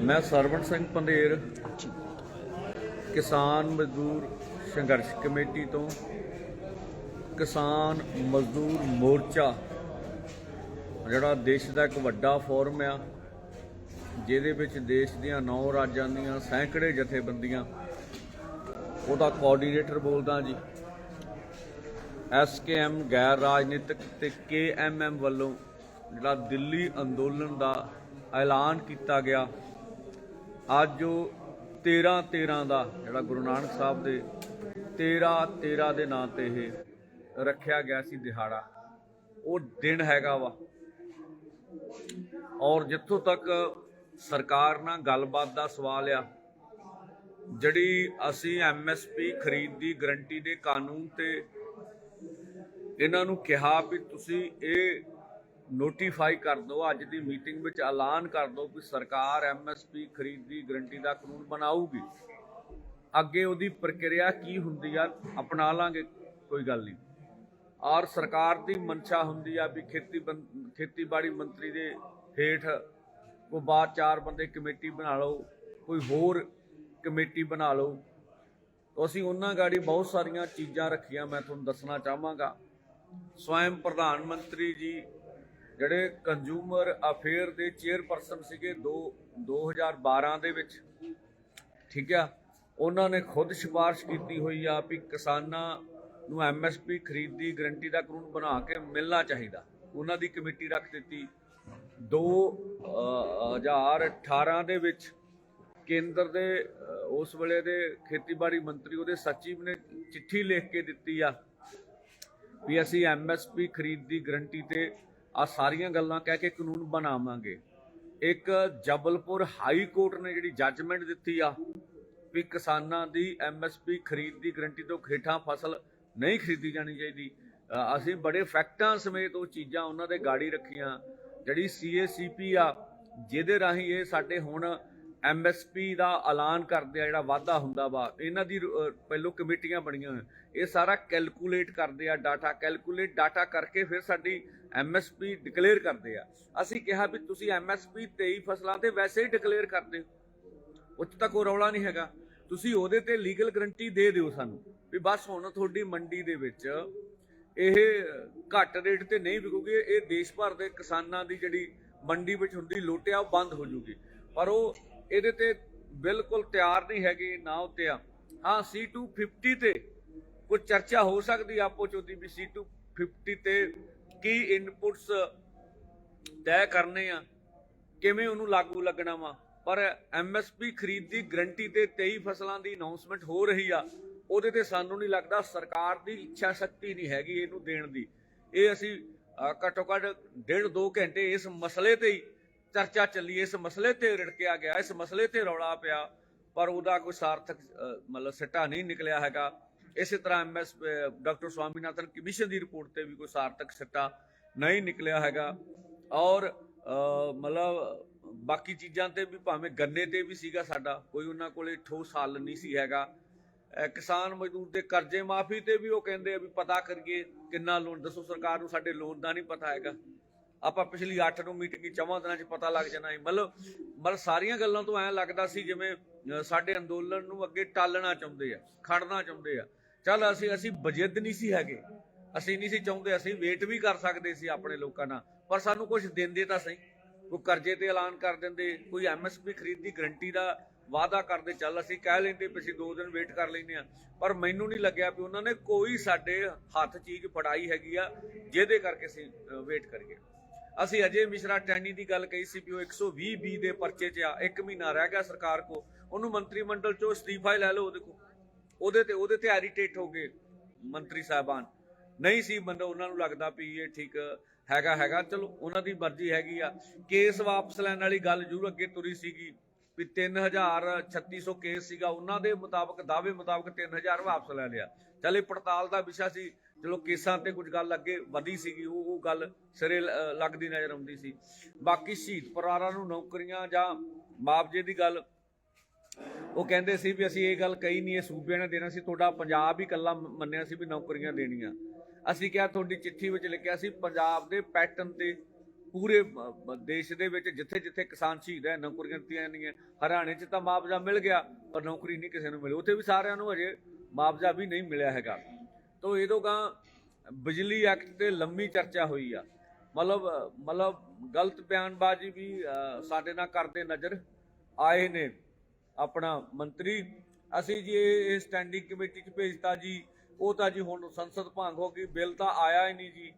ਮੈਂ ਸਰਵਣ ਸਿੰਘ ਪੰਧੇਰ, ਕਿਸਾਨ ਮਜ਼ਦੂਰ ਸੰਘਰਸ਼ ਕਮੇਟੀ ਤੋਂ, ਕਿਸਾਨ ਮਜ਼ਦੂਰ ਮੋਰਚਾ, ਜਿਹੜਾ ਦੇਸ਼ ਦਾ ਇੱਕ ਵੱਡਾ ਫੋਰਮ ਆ, ਜਿਹਦੇ ਵਿੱਚ ਦੇਸ਼ ਦੀਆਂ ਨੌ ਰਾਜਾਂ ਦੀਆਂ ਸੈਂਕੜੇ ਜਥੇਬੰਦੀਆਂ, ਉਹਦਾ ਕੋਆਰਡੀਨੇਟਰ ਬੋਲਦਾ ਜੀ। ਐਸਕੇਐਮ ਗੈਰ ਰਾਜਨੀਤਿਕ ਤੇ ਕੇਐਮਐਮ ਵੱਲੋਂ ਜਿਹੜਾ ਦਿੱਲੀ ਅੰਦੋਲਨ ਦਾ ਐਲਾਨ ਕੀਤਾ ਗਿਆ ਅੱਜ ਉਹ 13 13 ਦਾ ਜਿਹੜਾ ਗੁਰੂ ਨਾਨਕ ਸਾਹਿਬ ਦੇ 13 13 ਦੇ ਨਾਂ ਤੇ ਇਹ ਰੱਖਿਆ ਗਿਆ ਸੀ ਦਿਹਾੜਾ। ਉਹ ਦਿਨ ਹੈਗਾ ਵਾ। ਔਰ ਜਿੱਥੋਂ ਤੱਕ ਸਰਕਾਰ ਨਾਲ ਗੱਲਬਾਤ ਦਾ ਸਵਾਲ ਆ, ਜਿਹੜੀ ਅਸੀਂ ਐਮਐਸਪੀ ਖਰੀਦ ਦੀ ਗਰੰਟੀ ਦੇ ਕਾਨੂੰਨ ਤੇ ਇਹਨਾਂ ਨੂੰ ਕਿਹਾ ਵੀ ਤੁਸੀਂ ਇਹ ਨੋਟੀਫਾਈ ਕਰ ਦਿਓ, ਅੱਜ ਦੀ ਮੀਟਿੰਗ ਵਿੱਚ ਐਲਾਨ ਕਰ ਦਿਓ ਕਿ ਸਰਕਾਰ ਐਮਐਸਪੀ ਖਰੀਦ ਦੀ ਗਰੰਟੀ ਦਾ ਕਾਨੂੰਨ ਬਣਾਊਗੀ। ਅੱਗੇ ਉਹਦੀ ਪ੍ਰਕਿਰਿਆ ਕੀ ਹੁੰਦੀ ਆ ਅਪਣਾ ਲਾਂਗੇ ਕੋਈ ਗੱਲ ਨਹੀਂ। ਔਰ ਸਰਕਾਰ ਦੀ ਮਨਸ਼ਾ ਹੁੰਦੀ ਆ ਵੀ ਖੇਤੀ ਬੰ- ਖੇਤੀਬਾੜੀ ਮੰਤਰੀ ਦੇ ਹੇਠ ਕੋ ਬਾਅਦ ਚਾਰ ਬੰਦੇ ਕਮੇਟੀ ਬਣਾ ਲਓ, ਕੋਈ ਹੋਰ ਕਮੇਟੀ ਬਣਾ ਲਓ। ਅਸੀਂ ਉਹਨਾਂ ਗਾੜੀ ਬਹੁਤ ਸਾਰੀਆਂ ਚੀਜ਼ਾਂ ਰੱਖੀਆਂ, ਮੈਂ ਤੁਹਾਨੂੰ ਦੱਸਣਾ ਚਾਹਾਂਗਾ। ਸਵੈਮ ਪ੍ਰਧਾਨ ਮੰਤਰੀ ਜੀ ਜਿਹੜੇ ਕੰਜ਼ੂਮਰ ਅਫੇਅਰ ਦੇ ਚੇਅਰਪਰਸਨ ਸੀਗੇ 2 2012 ਦੇ ਵਿੱਚ, ਠੀਕ ਆ? ਉਹਨਾਂ ਨੇ ਖੁਦ ਸਿਫਾਰਿਸ਼ ਕੀਤੀ ਹੋਈ ਆ ਵੀ ਕਿਸਾਨਾਂ ਨੂੰ ਐਮਐਸਪੀ ਖਰੀਦ ਦੀ ਗਰੰਟੀ ਦਾ ਕਾਨੂੰਨ ਬਣਾ ਕੇ ਮਿਲਣਾ ਚਾਹੀਦਾ। ਉਹਨਾਂ ਦੀ ਕਮੇਟੀ ਰੱਖ ਦਿੱਤੀ। 2018 ਦੇ ਵਿੱਚ ਕੇਂਦਰ ਦੇ ਉਸ ਵੇਲੇ ਦੇ ਖੇਤੀਬਾੜੀ ਮੰਤਰੀ ਉਹਦੇ ਸਚਿਵ ਨੇ ਚਿੱਠੀ ਲਿਖ ਕੇ ਦਿੱਤੀ ਆ ਵੀ ਅਸੀਂ ਐਮਐਸਪੀ ਖਰੀਦ ਦੀ ਗਰੰਟੀ ਤੇ ਆ ਸਾਰੀਆਂ ਗੱਲਾਂ ਕਹਿ ਕੇ ਕਾਨੂੰਨ ਬਣਾਵਾਂਗੇ। ਇੱਕ ਜਬਲਪੁਰ ਹਾਈ ਕੋਰਟ ਨੇ ਜਿਹੜੀ ਜੱਜਮੈਂਟ ਦਿੱਤੀ ਆ ਵੀ ਕਿਸਾਨਾਂ ਦੀ ਐਮਐਸਪੀ ਖਰੀਦ ਦੀ ਗਰੰਟੀ ਤੋਂ ਖੇਠਾਂ ਫਸਲ ਨਹੀਂ ਖਰੀਦੀ ਜਾਣੀ ਚਾਹੀਦੀ। ਅਸੀਂ ਬੜੇ ਫੈਕਟਾਂ ਸਮੇਤ ਉਹ ਚੀਜ਼ਾਂ ਉਹਨਾਂ ਦੇ ਗਾੜੀ ਰੱਖੀਆਂ। ਜਿਹੜੀ ਸੀਏਸੀਪੀ ਆ, ਜਿਹਦੇ ਰਾਹੀਂ ਇਹ ਸਾਡੇ ਹੁਣ ਐਮਐਸਪੀ ਦਾ ਐਲਾਨ ਕਰਦੇ ਆ, ਜਿਹੜਾ ਵਾਅਦਾ ਹੁੰਦਾ ਵਾ, ਇਹਨਾਂ ਦੀ ਪਹਿਲੋਂ ਕਮੇਟੀਆਂ ਬਣੀਆਂ ਹੋਈਆਂ। ਇਹ ਸਾਰਾ ਕੈਲਕੂਲੇਟ ਕਰਦੇ ਆ ਡਾਟਾ ਕੈਲਕੂਲੇਟ ਡਾਟਾ ਕਰਕੇ ਫਿਰ ਸਾਡੀ ਐਮਐਸਪੀ ਡਿਕਲੇਅਰ ਕਰਦੇ ਆ। ਅਸੀਂ ਕਿਹਾ ਵੀ ਤੁਸੀਂ ਐਮਐਸਪੀ 23 ਫਸਲਾਂ ਤੇ ਵੈਸੇ ਹੀ ਡਿਕਲੇਅਰ ਕਰਦੇ ਹੋ। ਉੱਚ ਤੱਕ ਕੋਈ ਰੌਲਾ ਨਹੀਂ ਹੈਗਾ। ਤੁਸੀਂ ਉਹਦੇ ਤੇ ਲੀਗਲ ਗਰੰਟੀ ਦੇ ਦਿਓ ਸਾਨੂੰ ਵੀ ਬਸ ਹੁਣ ਤੁਹਾਡੀ ਮੰਡੀ ਦੇ ਵਿੱਚ ਇਹ ਘੱਟ ਰੇਟ ਤੇ ਨਹੀਂ ਵਿਕੂਗੀ, ਇਹ ਦੇਸ਼ ਭਰ ਦੇ ਕਿਸਾਨਾਂ ਦੀ ਜਿਹੜੀ ਮੰਡੀ ਵਿੱਚ ਹੁੰਦੀ ਲੋਟਿਆ ਉਹ ਬੰਦ ਹੋ ਜੂਗੀ। ਪਰ ਉਹ ਇਹਦੇ ਤੇ ਬਿਲਕੁਲ ਤਿਆਰ ਨਹੀਂ ਹੈਗੇ ਨਾ ਉੱਤੇ ਆ। ਹਾਂ C250 ਤੇ ਕੋਈ ਚਰਚਾ ਹੋ ਸਕਦੀ ਆਪੋ ਚੋਦੀ ਵੀ C250 ਤੇ ਕੀ ਇਨਪੁਟਸ ਤੈਅ ਕਰਨੇ ਆ, ਕਿਵੇਂ ਉਹਨੂੰ ਲਾਗੂ ਲੱਗਣਾ ਵਾ। ਪਰ ਐਮਐਸਪੀ ਖਰੀਦ ਦੀ ਗਰੰਟੀ ਤੇ 23 ਫਸਲਾਂ ਦੀ ਅਨਾਉਂਸਮੈਂਟ ਹੋ ਰਹੀ ਆ, ਉਹਦੇ ਤੇ ਸਾਨੂੰ ਨਹੀਂ ਲੱਗਦਾ ਸਰਕਾਰ ਦੀ ਇੱਛਾ ਸ਼ਕਤੀ ਨਹੀਂ ਹੈਗੀ ਇਹਨੂੰ ਦੇਣ ਦੀ। ਇਹ ਅਸੀਂ ਘੱਟੋ ਘੱਟ ਡੇਢ ਦੋ ਘੰਟੇ ਇਸ ਮਸਲੇ ਤੇ ਹੀ ਚਰਚਾ ਚੱਲੀ ਇਸ ਮਸਲੇ ਤੇ ਰਿੜਕਿਆ ਗਿਆ ਇਸ ਮਸਲੇ ਤੇ ਰੌਲਾ ਪਿਆ ਪਰ ਉਹਦਾ ਕੋਈ ਸਾਰਥਕ ਮਤਲਬ ਸਿੱਟਾ ਨਹੀਂ ਨਿਕਲਿਆ ਹੈਗਾ। ਇਸੇ ਤਰ੍ਹਾਂ M S doctor Swaminathan commission ਦੀ ਰਿਪੋਰਟ ਤੇ ਵੀ ਕੋਈ ਸਾਰਥਕ ਸਿੱਟਾ ਨਹੀਂ ਨਿਕਲਿਆ ਹੈਗਾ। ਔਰ ਅਹ, ਮਤਲਬ ਬਾਕੀ ਚੀਜ਼ਾਂ ਤੇ ਵੀ ਭਾਵੇਂ ਗੰਨੇ ਤੇ ਵੀ ਸੀਗਾ ਸਾਡਾ ਕੋਈ ਉਹਨਾਂ ਕੋਲੇ ਠੋਸ ਹੱਲ ਨਹੀਂ ਸੀ ਹੈਗਾ। ਕਿਸਾਨ ਮਜ਼ਦੂਰ ਦੇ ਕਰਜ਼ੇ ਮਾਫੀ ਤੇ ਵੀ ਉਹ ਕਹਿੰਦੇ ਆ ਵੀ ਪਤਾ ਕਰੀਏ ਕਿੰਨਾ ਲੋਨ ਦੱਸੋ ਸਰਕਾਰ ਨੂੰ ਸਾਡੇ ਲੋਨ ਦਾ ਨਹੀਂ ਪਤਾ ਹੈਗਾ। ਆਪਾਂ ਪਿਛਲੀ 8 ਨੂੰ ਮੀਟਿੰਗ ਕੀ ਚਵਾਂ ਦਿਨਾਂ 'ਚ ਪਤਾ ਲੱਗ ਜਾਣਾ ਹੈ ਮਤਲਬ ਮਤਲਬ ਸਾਰੀਆਂ ਗੱਲਾਂ ਤੋਂ ਐਂ ਲੱਗਦਾ ਸੀ ਜਿਵੇਂ ਸਾਡੇ ਅੰਦੋਲਨ ਨੂੰ ਅੱਗੇ ਟਾਲਣਾ ਚਾਹੁੰਦੇ ਆ, ਖੜਨਾ ਚਾਹੁੰਦੇ ਆ। ਚੱਲ ਅਸੀਂ ਅਸੀਂ ਬਜਿੱਦ ਨਹੀਂ ਸੀ ਹੈਗੇ। ਅਸੀਂ ਨਹੀਂ ਸੀ ਚਾਹੁੰਦੇ, ਅਸੀਂ ਵੇਟ ਵੀ ਕਰ ਸਕਦੇ ਸੀ ਆਪਣੇ ਲੋਕਾਂ ਨਾਲ। ਪਰ ਸਾਨੂੰ ਕੁਝ ਦਿੰਦੇ ਤਾਂ ਸਹੀ। ਕੋਈ ਕਰਜ਼ੇ ਤੇ ਐਲਾਨ ਕਰ ਦਿੰਦੇ, ਕੋਈ ਐਮਐਸਪੀ ਖਰੀਦ ਦੀ ਗਰੰਟੀ ਦਾ ਵਾਅਦਾ ਕਰਦੇ, ਚੱਲ ਅਸੀਂ ਕਹਿ ਲੈਂਦੇ ਵੀ ਅਸੀਂ ਦੋ ਦਿਨ ਵੇਟ ਕਰ ਲੈਂਦੇ ਆ। ਪਰ ਮੈਨੂੰ ਨਹੀਂ ਲੱਗਿਆ ਵੀ ਉਹਨਾਂ ਨੇ ਕੋਈ ਸਾਡੇ ਹੱਥ ਚੀਜ਼ ਫੜਾਈ ਹੈਗੀ ਆ, ਜਿਹਦੇ ਕਰਕੇ ਅਸੀਂ ਵੇਟ ਕਰੀਏ। ਅਸੀਂ ਅਜੇ ਮਿਸ਼ਰਾ ਟੈਨੀ ਦੀ ਗੱਲ ਕਹੀ ਸੀ ਵੀ ਉਹ 120 ਬੀ ਦੇ ਪਰਚੇ 'ਚ ਆ, ਇੱਕ ਮਹੀਨਾ ਰਹਿ ਗਿਆ ਸਰਕਾਰ ਕੋ ਉਹਨੂੰ ਮੰਤਰੀ ਮੰਡਲ 'ਚੋਂ ਅਸਤੀਫਾ ਲੈ ਲਓ ਉਹਦੇ ਕੋ ਉਹਦੇ ਤੇ ਉਹਦੇ ਤੇ ਐਰੀਟੇਟ ਹੋ ਗਏ ਮੰਤਰੀ ਸਾਹਿਬਾਨ। ਨਹੀਂ ਸੀ ਬੰਦਾ, ਉਹਨਾਂ ਨੂੰ ਲੱਗਦਾ ਵੀ ਇਹ ਠੀਕ ਹੈਗਾ ਹੈਗਾ। ਚਲੋ, ਉਹਨਾਂ ਦੀ ਮਰਜ਼ੀ ਹੈਗੀ ਆ। ਕੇਸ ਵਾਪਸ ਲੈਣ ਵਾਲੀ ਗੱਲ ਜ਼ਰੂਰ ਅੱਗੇ ਤੁਰੀ ਸੀਗੀ ਵੀ 3000 3600 ਕੇਸ ਸੀਗਾ। ਉਹਨਾਂ ਦੇ ਮੁਤਾਬਕ, ਦਾਅਵੇ ਮੁਤਾਬਕ 3000 ਵਾਪਸ ਲੈ ਲਿਆ। ਚਲ ਇਹ ਪੜਤਾਲ ਦਾ ਵਿਸ਼ਾ ਸੀ। ਚਲੋ ਕੇਸਾਂ ਤੇ ਕੁਝ ਗੱਲ ਅੱਗੇ ਵਧੀ ਸੀਗੀ, ਉਹ ਉਹ ਗੱਲ ਸਿਰੇ ਲੱਗਦੀ ਨਜ਼ਰ ਆਉਂਦੀ ਸੀ। ਬਾਕੀ ਸ਼ਹੀਦ ਪਰਿਵਾਰਾਂ ਨੂੰ ਨੌਕਰੀਆਂ ਜਾਂ ਮੁਆਵਜ਼ੇ ਦੀ ਗੱਲ, ਉਹ ਕਹਿੰਦੇ ਸੀ ਵੀ ਅਸੀਂ ਇਹ ਗੱਲ ਕਹੀ ਨਹੀਂ, ਇਹ ਸੂਬਿਆਂ ਨੇ ਦੇਣਾ ਸੀ, ਤੁਹਾਡਾ ਪੰਜਾਬ ਹੀ ਇਕੱਲਾ ਮੰਨਿਆ ਸੀ ਵੀ ਨੌਕਰੀਆਂ ਦੇਣੀਆਂ। ਅਸੀਂ ਕਿਹਾ ਤੁਹਾਡੀ ਚਿੱਠੀ ਵਿੱਚ ਲਿਖਿਆ ਸੀ, ਪੰਜਾਬ ਦੇ ਪੈਟਰਨ ਤੇ ਪੂਰੇ ਦੇਸ਼ ਦੇ ਵਿੱਚ ਜਿੱਥੇ ਜਿੱਥੇ ਕਿਸਾਨ ਸ਼ਹੀਦ ਹੈ, ਨੌਕਰੀਆਂ ਦਿੱਤੀਆਂ ਜਾਂਦੀਆਂ। ਹਰਿਆਣੇ 'ਚ ਤਾਂ ਮੁਆਵਜ਼ਾ ਮਿਲ ਗਿਆ, ਪਰ ਨੌਕਰੀ ਨਹੀਂ ਕਿਸੇ ਨੂੰ ਮਿਲੀ। ਉੱਥੇ ਵੀ ਸਾਰਿਆਂ ਨੂੰ ਅਜੇ ਮੁਆਵਜ਼ਾ ਵੀ ਨਹੀਂ ਮਿਲਿਆ ਹੈਗਾ। ਤੋਂ ਇਹ ਤੋਂ ਗਾਂ ਬਿਜਲੀ ਐਕਟ ਤੇ ਲੰਮੀ ਚਰਚਾ ਹੋਈ ਆ। ਮਤਲਬ ਮਤਲਬ ਗਲਤ ਬਿਆਨਬਾਜ਼ੀ ਵੀ ਸਾਡੇ ਨਾਲ ਕਰਦੇ ਨਜ਼ਰ ਆਏ ਨੇ ਆਪਣਾ ਮੰਤਰੀ। ਅਸੀਂ ਜੀ ਇਹ ਸਟੈਂਡਿੰਗ ਕਮੇਟੀ 'ਚ ਭੇਜਤਾ ਜੀ। ਉਹ ਤਾਂ ਜੀ ਹੁਣ ਸੰਸਦ ਭੰਗ ਹੋ ਗਈ, ਬਿੱਲ ਤਾਂ ਆਇਆ ਹੀ ਨਹੀਂ ਜੀ।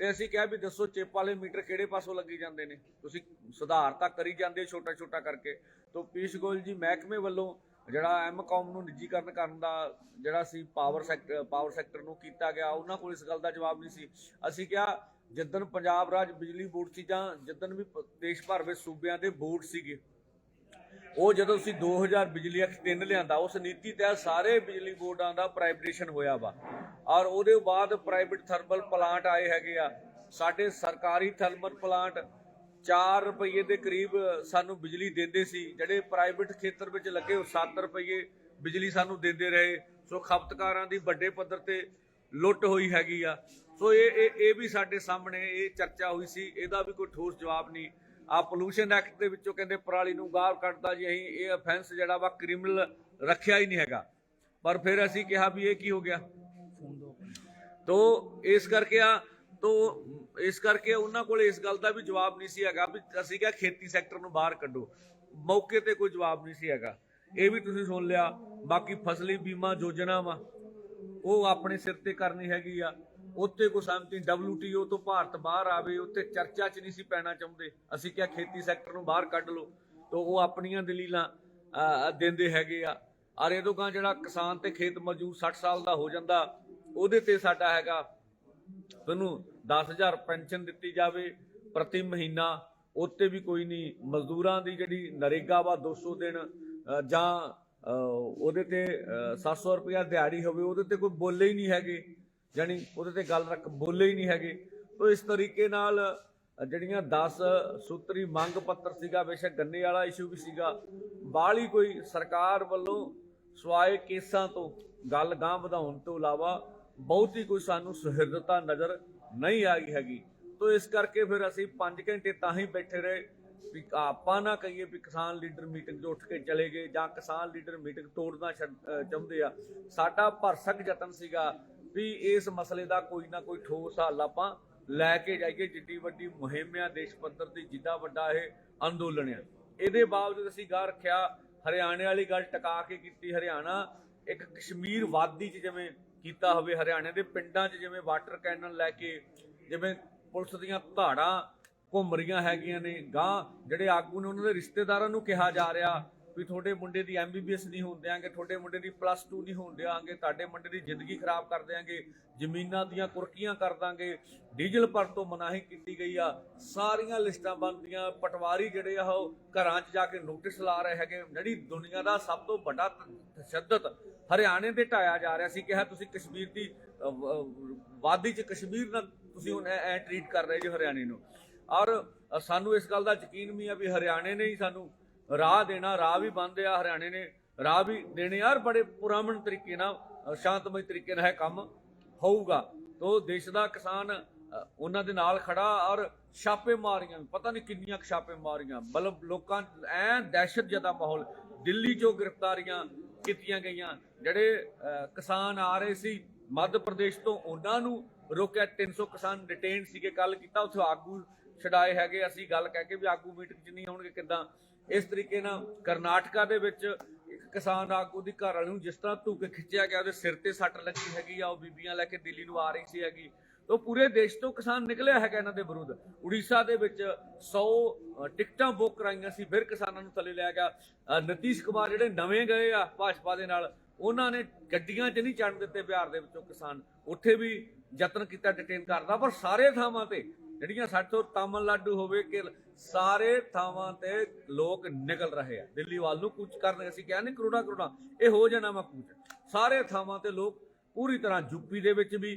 ਤੇ ਅਸੀਂ ਕਿਹਾ ਵੀ ਦੱਸੋ ਚਿੱਪ ਵਾਲੇ ਮੀਟਰ ਕਿਹੜੇ ਪਾਸੋਂ ਲੱਗੀ ਜਾਂਦੇ ਨੇ? ਤੁਸੀਂ ਸੁਧਾਰ ਤਾਂ ਕਰੀ ਜਾਂਦੇ ਛੋਟਾ ਛੋਟਾ ਕਰਕੇ। ਤੋਂ ਪੀਸ਼ ਗੋਇਲ ਜੀ ਮਹਿਕਮੇ ਵੱਲੋਂ ਜਿਹੜਾ ਐਮਕਾਮ ਨੂੰ ਨਿੱਜੀਕਰਨ ਕਰਨ ਦਾ ਜਿਹੜਾ ਸੀ ਪਾਵਰ ਸੈਕਟਰ ਪਾਵਰ ਸੈਕਟਰ ਨੂੰ ਕੀਤਾ ਗਿਆ, ਉਹਨਾਂ ਕੋਲ ਇਸ ਗੱਲ ਦਾ ਜਵਾਬ ਨਹੀਂ ਸੀ। ਅਸੀਂ ਕਿਹਾ, ਜਿੱਦਣ ਪੰਜਾਬ ਰਾਜ ਬਿਜਲੀ ਬੋਰਡ ਸੀ ਜਾਂ ਜਿੱਦਣ ਵੀ ਦੇਸ਼ ਭਰ ਵਿੱਚ ਸੂਬਿਆਂ ਦੇ ਬੋਰਡ ਸੀਗੇ, ਉਹ ਜਦੋਂ ਅਸੀਂ 2000 ਬਿਜਲੀ ਐਕਟ 3 ਲਿਆਂਦਾ, ਉਸ ਨੀਤੀ ਤਹਿਤ ਸਾਰੇ ਬਿਜਲੀ ਬੋਰਡਾਂ ਦਾ ਪ੍ਰਾਈਵੇਟੇਸ਼ਨ ਹੋਇਆ ਵਾ। ਔਰ ਉਹਦੇ ਬਾਅਦ ਪ੍ਰਾਈਵੇਟ ਥਰਮਲ ਪਲਾਂਟ ਆਏ ਹੈਗੇ ਆ। ਸਾਡੇ ਸਰਕਾਰੀ ਥਰਮਲ ਪਲਾਂਟ 4 ਰੁਪਏ ਦੇ ਕਰੀਬ ਸਾਨੂੰ ਬਿਜਲੀ ਦਿੰਦੇ ਸੀ, ਜਿਹੜੇ ਪ੍ਰਾਈਵੇਟ ਖੇਤਰ ਵਿੱਚ ਲੱਗੇ ਉਹ 7 ਰੁਪਏ ਬਿਜਲੀ ਸਾਨੂੰ ਦਿੰਦੇ ਰਹੇ। ਸੋ ਖਪਤਕਾਰਾਂ ਦੀ ਵੱਡੇ ਪੱਧਰ ਤੇ ਲੁੱਟ ਹੋਈ ਹੈਗੀ ਆ। ਸੋ ਇਹ ਇਹ ਇਹ ਵੀ ਸਾਡੇ ਸਾਹਮਣੇ ਇਹ ਚਰਚਾ ਹੋਈ ਸੀ, ਇਹਦਾ ਵੀ ਕੋਈ ਠੋਸ ਜਵਾਬ ਨਹੀਂ। ਆ ਪੋਲੂਸ਼ਨ ਐਕਟ ਦੇ ਵਿੱਚੋਂ ਕਹਿੰਦੇ ਪਰਾਲੀ ਨੂੰ ਗਾਹ ਕੱਢਦਾ ਜੀ, ਅਸੀਂ ਇਹ ਅਫੈਂਸ ਜਿਹੜਾ ਵਾ ਕ੍ਰਿਮੀਨਲ ਰੱਖਿਆ ਹੀ ਨਹੀਂ ਹੈਗਾ। ਪਰ ਫਿਰ ਅਸੀਂ ਕਿਹਾ ਵੀ ਇਹ ਕੀ ਹੋ ਗਿਆ? ਤੋ ਇਸ ਕਰਕੇ ਆ ਤੋ ਇਸ ਕਰਕੇ ਉਹਨਾਂ ਕੋਲ ਇਸ ਗੱਲ ਦਾ ਵੀ ਜਵਾਬ ਨਹੀਂ ਸੀ ਹੈਗਾ ਵੀ ਅਸੀਂ ਕਿਹਾ ਖੇਤੀ ਸੈਕਟਰ ਨੂੰ ਬਾਹਰ ਕੱਢੋ। ਮੌਕੇ ਤੇ ਕੋਈ ਜਵਾਬ ਨਹੀਂ ਸੀ ਹੈਗਾ। ਇਹ ਵੀ ਤੁਸੀਂ ਸੁਣ ਲਿਆ ਬਾਕੀ ਫਸਲੀ ਬੀਮਾ ਯੋਜਨਾ ਵਾ ਉਹ ਆਪਣੇ ਸਿਰ ਤੇ ਕਰਨੀ ਹੈਗੀ ਆ। ਉੱਤੇ ਕੋ ਸਹਿਮਤੀ WTO ਤੋਂ ਭਾਰਤ ਬਾਹਰ ਆਵੇ ਉੱਤੇ ਚਰਚਾ 'ਚ ਨਹੀਂ ਸੀ ਪੈਣਾ ਚਾਹੁੰਦੇ। ਅਸੀਂ ਕਿਹਾ ਖੇਤੀ ਸੈਕਟਰ ਨੂੰ ਬਾਹਰ ਕੱਢ ਲਓ ਤੋਂ ਉਹ ਆਪਣੀਆਂ ਦਲੀਲਾਂ ਅਹ, ਦਿੰਦੇ ਹੈਗੇ ਆ। ਔਰ ਇਹ ਤੋਂ ਜਿਹੜਾ ਕਿਸਾਨ ਤੇ ਖੇਤ ਮਜ਼ਦੂਰ 60 ਸਾਲ ਦਾ ਹੋ ਜਾਂਦਾ ਉਹਦੇ ਤੇ ਸਾਡਾ ਹੈਗਾ ਤੁਹਾਨੂੰ 10000 ਪੈਨਸ਼ਨ ਦਿੱਤੀ ਜਾਵੇ ਪ੍ਰਤੀ ਮਹੀਨਾ ਉੱਤੇ ਵੀ ਕੋਈ ਨਹੀਂ। ਮਜ਼ਦੂਰਾਂ ਦੀ ਜਿਹੜੀ ਨਰੇਗਾ ਵਾ 200 ਦਿਨ ਜਾਂ ਉਹਦੇ ਤੇ ਅ, 700 ਰੁਪਇਆ ਦਿਹਾੜੀ ਹੋਵੇ ਉਹਦੇ ਤੇ ਕੋਈ ਬੋਲੇ ਹੀ ਨਹੀਂ ਹੈਗੇ। ਜਾਨੀ ਉਹਦੇ ਤੇ ਗੱਲ ਰੱਖ ਬੋਲੇ ਹੀ ਨਹੀਂ ਹੈਗੇ। ਤੋ ਇਸ ਤਰੀਕੇ ਨਾਲ ਜਿਹੜੀਆਂ 10 ਸੂਤਰੀ ਮੰਗ ਪੱਤਰ ਸੀਗਾ ਬੇਸ਼ੱਕ ਗੰਨੇ ਵਾਲਾ ਇਸ਼ੂ ਵੀ ਸੀਗਾ ਬਾਹਲੀ ਕੋਈ ਸਰਕਾਰ ਵੱਲੋਂ ਸਵਾਏ ਕੇਸਾਂ ਤੋਂ ਗੱਲ ਗਾਂ ਵਧਾਉਣ ਤੋਂ ਇਲਾਵਾ ਬਹੁਤੀ ਕੋਈ ਸਾਨੂੰ ਸੁਹਿਰਦਤਾ ਨਜ਼ਰ ਨਹੀਂ ਆਈ ਹੈਗੀ। ਤੋ ਇਸ ਕਰਕੇ ਫਿਰ ਅਸੀਂ 5 ਘੰਟੇ ਤਾਂ ਹੀ ਬੈਠੇ ਰਹੇ ਵੀ ਆਪਾਂ ਨਾ ਕਹੀਏ ਵੀ ਕਿਸਾਨ ਲੀਡਰ ਮੀਟਿੰਗ 'ਚ ਉੱਠ ਕੇ ਚਲੇ ਗਏ ਜਾਂ ਕਿਸਾਨ ਲੀਡਰ ਮੀਟਿੰਗ ਤੋੜਨਾ ਚਾਹੁੰਦੇ ਆ। ਸਾਡਾ ਭਰਸਕ ਯਤਨ ਸੀਗਾ ਵੀ ਇਸ ਮਸਲੇ ਦਾ ਕੋਈ ਨਾ ਕੋਈ ਠੋਸ ਹੱਲ ਆਪਾਂ ਲੈ ਕੇ ਜਾਈਏ। ਜਿੱਡੀ ਵੱਡੀ ਮੁਹਿੰਮ ਆ ਦੇਸ਼ ਪੱਧਰ ਦੀ, ਜਿੱਡਾ ਵੱਡਾ ਇਹ ਅੰਦੋਲਨ ਆ। ਇਹਦੇ ਬਾਵਜੂਦ ਅਸੀਂ ਗਾਹ ਰੱਖਿਆ, ਹਰਿਆਣੇ ਵਾਲੀ ਗੱਲ ਟਿਕਾ ਕੇ ਕੀਤੀ। ਹਰਿਆਣਾ ਇੱਕ ਕਸ਼ਮੀਰ ਵਾਦੀ 'ਚ ਜਿਵੇਂ ਕੀਤਾ ਹੋਵੇ ਹਰਿਆਣੇ ਦੇ ਪਿੰਡਾਂ 'ਚ, ਜਿਵੇਂ ਵਾਟਰ ਕੈਨਨ ਲੈ ਕੇ, ਜਿਵੇਂ ਪੁਲਿਸ ਦੀਆਂ ਧਾੜਾਂ ਘੁੰਮ ਰਹੀਆਂ ਹੈਗੀਆਂ ਨੇ ਗਾਂ ਜਿਹੜੇ ਆਗੂ ਨੇ, ਉਹਨਾਂ ਦੇ ਰਿਸ਼ਤੇਦਾਰਾਂ ਨੂੰ ਕਿਹਾ ਜਾ ਰਿਹਾ। ਵੀ ਤੁਹਾਡੇ ਮੁੰਡੇ ਦੀ ਐਮਬੀਬੀਐਸ ਨਹੀਂ ਹੋਣ ਦਿਆਂਗੇ ਤੁਹਾਡੇ ਮੁੰਡੇ ਦੀ ਪਲੱਸ 2 ਨਹੀਂ ਹੋਣ ਦਿਆਂਗੇ ਤੁਹਾਡੇ ਮੁੰਡੇ ਦੀ ਜ਼ਿੰਦਗੀ ਖਰਾਬ ਕਰ ਦਿਆਂਗੇ ਜ਼ਮੀਨਾਂ ਦੀਆਂ ਕੁਰਕੀਆਂ ਕਰ ਦਾਂਗੇ ਡੀਜ਼ਲ ਪਰ ਤੋਂ ਮਨਾਹੀ ਕੀਤੀ ਗਈ ਆ ਸਾਰੀਆਂ ਲਿਸਟਾਂ ਬਣਦੀਆਂ ਪਟਵਾਰੀ ਜਿਹੜੇ ਆ ਉਹ ਘਰਾਂ 'ਚ ਜਾ ਕੇ ਨੋਟਿਸ ਲਾ ਰਹੇ ਹੈਗੇ ਜਿਹੜੀ ਦੁਨੀਆ ਦਾ ਸਭ ਤੋਂ ਵੱਡਾ ਤਸ਼ੱਦਦ ਹਰਿਆਣੇ ਦੇ ਢਾਇਆ ਜਾ ਰਿਹਾ ਸੀ ਕਿਹਾ ਤੁਸੀਂ ਕਸ਼ਮੀਰ ਦੀ ਅਹ, ਵਾਦੀ 'ਚ ਕਸ਼ਮੀਰ ਨਾਲ ਤੁਸੀਂ ਹੁਣ ਐ ਟ੍ਰੀਟ ਕਰ ਰਹੇ ਜੋ ਹਰਿਆਣੇ ਨੂੰ। ਔਰ ਸਾਨੂੰ ਇਸ ਗੱਲ ਦਾ ਯਕੀਨ ਵੀ ਆ ਵੀ ਹਰਿਆਣੇ ਨੇ ਹੀ ਸਾਨੂੰ ਰਾਹ ਦੇਣਾ ਰਾਹ ਵੀ ਬੰਦ ਆ ਹਰਿਆਣੇ ਨੇ। ਰਾਹ ਵੀ ਦੇਣੇ ਯਾਰ ਬੜੇ ਪੁਰਾਮਣ ਤਰੀਕੇ ਨਾਲ ਸ਼ਾਂਤਮਈ ਤਰੀਕੇ ਨਾਲ ਇਹ ਕੰਮ ਹੋਊਗਾ। ਤੋ ਦੇਸ਼ ਦਾ ਕਿਸਾਨ ਉਹਨਾਂ ਦੇ ਨਾਲ ਖੜਾ ਔਰ ਛਾਪੇ ਮਾਰੀਆਂ। ਪਤਾ ਨਹੀਂ ਕਿੰਨੀਆਂ ਛਾਪੇ ਮਾਰੀਆਂ। ਮਤਲਬ ਲੋਕਾਂ 'ਚ ਐ ਦਹਿਸ਼ਤ ਜਦਾ ਮਾਹੌਲ। ਦਿੱਲੀ ਚੋਂ ਗ੍ਰਿਫਤਾਰੀਆਂ ਕੀਤੀਆਂ ਗਈਆਂ। ਜਿਹੜੇ ਅ, ਕਿਸਾਨ ਆ ਰਹੇ ਸੀ ਮੱਧ ਪ੍ਰਦੇਸ਼ ਤੋਂ ਉਹਨਾਂ ਨੂੰ ਰੋਕਿਆ। 300 ਕਿਸਾਨ ਡਿਟੇਨ ਸੀਗੇ। ਕੱਲ ਕੀਤਾ ਉੱਥੇ ਆਗੂ ਛਡਾਏ ਹੈਗੇ। ਅਸੀਂ ਗੱਲ ਕਹਿ ਕੇ ਵੀ ਆਗੂ ਮੀਟਿੰਗ 'ਚ ਨਹੀਂ ਆਉਣਗੇ। ਕਿੱਦਾਂ ਇਸ ਤਰੀਕੇ ਨਾਲ ਕਰਨਾਟਕਾ ਦੇ ਵਿੱਚ ਇੱਕ ਕਿਸਾਨ ਆਗੂ ਦੀ ਘਰ ਵਾਲੀ ਨੂੰ ਜਿਸ ਤਰ੍ਹਾਂ ਧੂ ਕੇ ਖਿੱਚਿਆ ਗਿਆ, ਉਹਦੇ ਸਿਰ ਤੇ ਸੱਟ ਲੱਗੀ ਹੈਗੀ ਆ, ਉਹ ਬੀਬੀਆਂ ਲੈ ਕੇ ਦਿੱਲੀ ਨੂੰ ਆ ਰਹੀ ਸੀ ਹੈਗੀ। ਉਹ ਪੂਰੇ ਦੇਸ਼ ਤੋਂ ਕਿਸਾਨ ਨਿਕਲਿਆ ਹੈਗਾ ਇਹਨਾਂ ਦੇ ਵਿਰੁੱਧ। ਉੜੀਸਾ ਦੇ ਵਿੱਚ 100 ਟਿਕਟਾਂ ਬੁੱਕ ਕਰਾਈਆਂ ਸੀ, ਫਿਰ ਕਿਸਾਨਾਂ ਨੂੰ ਥੱਲੇ ਲਿਆ ਗਿਆ। ਨਤੀਸ਼ ਕੁਮਾਰ ਜਿਹੜੇ ਨਵੇਂ ਗਏ ਆ ਭਾਜਪਾ ਦੇ ਨਾਲ, ਉਹਨਾਂ ਨੇ ਗੱਡੀਆਂ 'ਚ ਨਹੀਂ ਚੜਨ ਦਿੱਤੇ ਬਿਹਾਰ ਦੇ ਵਿੱਚੋਂ ਕਿਸਾਨ। ਉੱਥੇ ਵੀ ਯਤਨ ਕੀਤਾ ਡਿਟੇਨ ਕਰਦਾ ਪਰ ਸਾਰੇ ਥਾਵਾਂ ਤੇ ਜਿਹੜੀਆਂ ਸਾਡੇ ਤੋਂ ਤਾਮਿਲਨਾਡੂ ਹੋਵੇ ਕਿ ਸਾਰੇ ਥਾਵਾਂ ਤੇ ਲੋਕ ਨਿਕਲ ਰਹੇ ਆ। ਦਿੱਲੀ ਵੱਲ ਨੂੰ ਕੂਚ ਕਰਨ, ਅਸੀਂ ਕਿਹਾ ਨਹੀਂ ਕਰੋੜਾ ਕਰੋੜਾ, ਇਹ ਹੋ ਜਾਣਾ ਮੈਂ ਕੂਚ। ਸਾਰੇ ਥਾਵਾਂ ਤੇ ਲੋਕ ਪੂਰੀ ਤਰ੍ਹਾਂ ਯੂਪੀ ਦੇ ਵਿੱਚ ਵੀ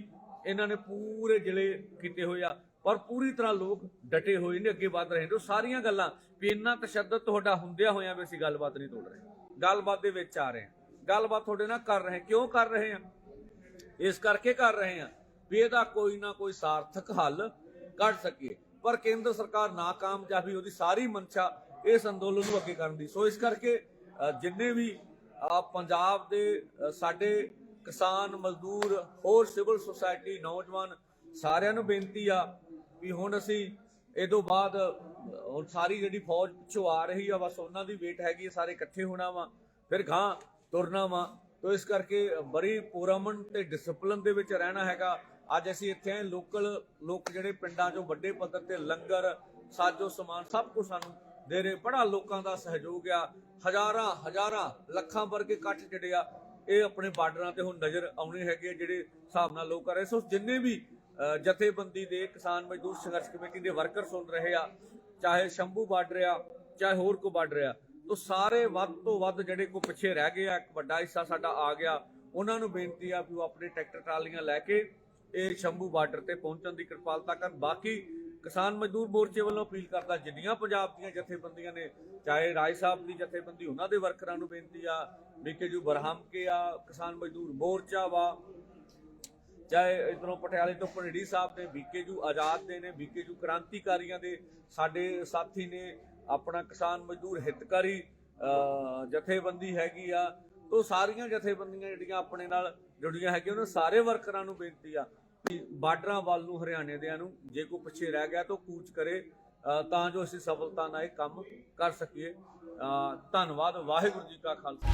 ਇਹਨਾਂ ਨੇ ਪੂਰੇ ਜ਼ਿਲ੍ਹੇ ਕੀਤੇ ਹੋਏ ਆ, ਪਰ ਪੂਰੀ ਤਰ੍ਹਾਂ ਲੋਕ ਡਟੇ ਹੋਏ ਨੇ, ਅੱਗੇ ਵਧ ਰਹੇ ਨੇ। ਉਹ ਸਾਰੀਆਂ ਗੱਲਾਂ ਵੀ ਇੰਨਾ ਤਸ਼ੱਦਦ ਤੁਹਾਡਾ ਹੁੰਦਿਆਂ ਹੋਇਆ ਵੀ ਅਸੀਂ ਗੱਲਬਾਤ ਨਹੀਂ ਤੋੜ ਰਹੇ। ਗੱਲਬਾਤ ਦੇ ਵਿੱਚ ਆ ਰਹੇ ਹਾਂ। ਗੱਲਬਾਤ ਤੁਹਾਡੇ ਨਾਲ ਕਰ ਰਹੇ ਕਿਉਂ ਕਰ ਰਹੇ ਹਾਂ? ਇਸ ਕਰਕੇ ਕਰ ਰਹੇ ਹਾਂ ਵੀ ਇਹਦਾ ਕੋਈ ਨਾ ਕੋਈ ਸਾਰਥਕ ਹੱਲ ਕੱਢ ਸਕੀਏ। ਪਰ ਕੇਂਦਰ ਸਰਕਾਰ ਨਾਕਾਮਯਾਬੀ ਉਹਦੀ ਸਾਰੀ ਮਨਸ਼ਾ ਇਸ ਅੰਦੋਲਨ ਨੂੰ ਅੱਗੇ ਕਰਨ ਦੀ। ਸੋ ਇਸ ਕਰਕੇ ਜਿੰਨੇ ਵੀ ਪੰਜਾਬ ਦੇ ਸਾਡੇ ਕਿਸਾਨ ਮਜ਼ਦੂਰ ਹੋਰ ਸਿਵਲ ਸੁਸਾਇਟੀ ਨੌਜਵਾਨ ਸਾਰਿਆਂ ਨੂੰ ਬੇਨਤੀ ਆ ਵੀ ਹੁਣ ਅਸੀਂ ਇਹ ਤੋਂ ਬਾਅਦ ਹੁਣ ਸਾਰੀ ਜਿਹੜੀ ਫੌਜ ਪਿੱਛੋਂ ਆ ਰਹੀ ਆ ਬਸ ਉਹਨਾਂ ਦੀ ਵੇਟ ਹੈਗੀ ਆ, ਸਾਰੇ ਇਕੱਠੇ ਹੋਣਾ ਵਾ ਫਿਰ ਗਾਂ ਤੁਰਨਾ ਵਾ। ਤੋ ਇਸ ਕਰਕੇ ਬੜੀ ਪੂਰਮਨ ਤੇ ਡਿਸਪਲਿਨ ਦੇ ਵਿੱਚ ਰਹਿਣਾ ਹੈਗਾ। ਅੱਜ ਅਸੀਂ ਇੱਥੇ ਆਏ ਲੋਕਲ ਲੋਕ ਜਿਹੜੇ ਪਿੰਡਾਂ 'ਚੋਂ ਵੱਡੇ ਪੱਧਰ ਤੇ ਲੰਗਰ ਸਾਜੋ ਸਮਾਨ ਸਭ ਕੁਝ ਸਾਨੂੰ ਦੇ ਰਹੇ। ਬੜਾ ਲੋਕਾਂ ਦਾ ਸਹਿਯੋਗ ਆ। ਹਜ਼ਾਰਾਂ ਹਜ਼ਾਰਾਂ ਲੱਖਾਂ ਵਰਗੇ ਇਕੱਠ ਜਿਹੜੇ ਆ ਇਹ ਆਪਣੇ ਬਾਰਡਰਾਂ ਤੇ ਹੁਣ ਨਜ਼ਰ ਆਉਣੇ ਹੈਗੇ ਆ ਜਿਹੜੇ ਹਿਸਾਬ ਨਾਲ ਲੋਕ ਕਰ ਰਹੇ। ਸੋ ਜਿੰਨੇ ਵੀ ਅ, ਜਥੇਬੰਦੀ ਦੇ ਕਿਸਾਨ ਮਜ਼ਦੂਰ ਸੰਘਰਸ਼ ਕਮੇਟੀ ਦੇ ਵਰਕਰ ਸੁਣ ਰਹੇ ਆ ਚਾਹੇ ਸ਼ੰਭੂ ਬਾਰਡਰ ਆ ਚਾਹੇ ਹੋਰ ਕੋ ਬਾਰਡਰ ਆ ਤੋ ਸਾਰੇ ਵੱਧ ਤੋਂ ਵੱਧ ਜਿਹੜੇ ਕੋ ਪਿੱਛੇ ਰਹਿ ਗਏ ਆ ਇੱਕ ਵੱਡਾ ਹਿੱਸਾ ਸਾਡਾ ਆ ਗਿਆ। ਉਹਨਾਂ ਨੂੰ ਬੇਨਤੀ ਆ ਵੀ ਉਹ ਆਪਣੇ ਟਰੈਕਟਰ ਟਰਾਲੀਆਂ ਲੈ ਕੇ ਇਹ ਸ਼ੰਭੂ ਬਾਰਡਰ ਤੇ ਪਹੁੰਚਣ ਦੀ ਕਿਰਪਾਲਤਾ ਕਰਨ। ਬਾਕੀ ਕਿਸਾਨ ਮਜ਼ਦੂਰ ਮੋਰਚੇ ਵੱਲੋਂ ਅਪੀਲ ਕਰਦਾ ਜਿੰਨੀਆਂ ਪੰਜਾਬ ਦੀਆਂ ਜਥੇਬੰਦੀਆਂ ਨੇ ਚਾਹੇ ਰਾਏ ਸਾਹਿਬ ਦੀ ਜਥੇਬੰਦੀ ਉਹਨਾਂ ਦੇ ਵਰਕਰਾਂ ਨੂੰ ਬੇਨਤੀ ਆ ਬੀਕੇਯੂ ਬਰਹਮ ਕੇ ਆ ਕਿਸਾਨ ਮਜ਼ਦੂਰ ਮੋਰਚਾ ਵਾ ਚਾਹੇ ਇਧਰੋਂ ਪਟਿਆਲੇ ਤੋਂ ਪਨੜੀ ਸਾਹਿਬ ਨੇ ਬੀਕੇਯੂ ਆਜ਼ਾਦ ਦੇ ਨੇ ਬੀਕੇਯੂ ਕ੍ਰਾਂਤੀਕਾਰੀਆਂ ਦੇ ਸਾਡੇ ਸਾਥੀ ਨੇ ਆਪਣਾ ਕਿਸਾਨ ਮਜ਼ਦੂਰ ਹਿੱਤਕਾਰੀ ਅਹ, ਜਥੇਬੰਦੀ ਹੈਗੀ ਆ। ਤੋਂ ਸਾਰੀਆਂ ਜਥੇਬੰਦੀਆਂ ਜਿਹੜੀਆਂ ਆਪਣੇ ਨਾਲ ਜੁੜੀਆਂ ਹੈਗੀਆਂ ਉਹਨਾਂ ਸਾਰੇ ਵਰਕਰਾਂ ਨੂੰ ਬੇਨਤੀ ਆ ਕਿ ਬਾਰਡਰਾਂ ਵੱਲ ਨੂੰ ਹਰਿਆਣੇ ਦਿਆਂ ਨੂੰ ਜੇ ਕੋਈ ਪਿੱਛੇ ਰਹਿ ਗਿਆ ਤਾਂ ਕੂਚ ਕਰੇ ਅਹ, ਤਾਂ ਜੋ ਅਸੀਂ ਸਫਲਤਾ ਨਾਲ ਇਹ ਕੰਮ ਕਰ ਸਕੀਏ। ਅਹ, ਧੰਨਵਾਦ ਵਾਹਿਗੁਰੂ ਜੀ ਕਾ ਖਾਲਸਾ।